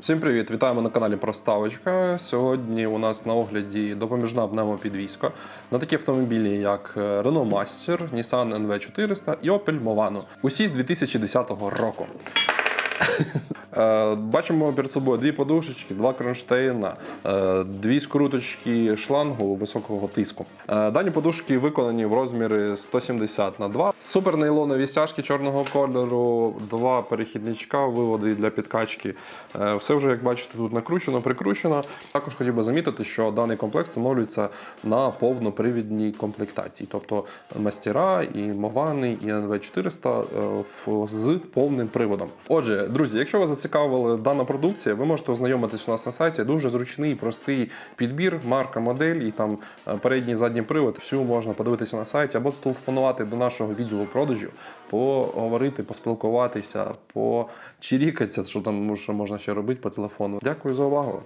Всім привіт! Вітаємо на каналі Проставочка. Сьогодні у нас на огляді допоміжна пневмопідвізка на такі автомобілі, як е, Renault Master, Nissan NV400 і Opel Movano. Усі з 2010 року. Е, Бачимо перед собою дві подушечки, два кронштейна, е, дві скруточки шлангу високого тиску. Е, Дані подушки виконані в розмірі 170 на 2. Супернейлонові стяжки чорного кольору, два перехідничка, виводи для підкачки. Все вже, як бачите, тут накручено, прикручено. Також хотів би замітити, що даний комплекс встановлюється на повнопривідній комплектації, тобто мастера, і Мовани, і NV400 е, з повним приводом. Отже, друзі, якщо вас зацікавила дана продукція, ви можете ознайомитись у нас на сайті. Дуже зручний, простий підбір, марка, модель і там е, передній задній привод. Всю можна подивитися на сайті або зателефонувати до нашого відділу продажів, поговорити, поспілкуватися, почирікатися, що там що можна ще робити по телефону. Дякую за увагу.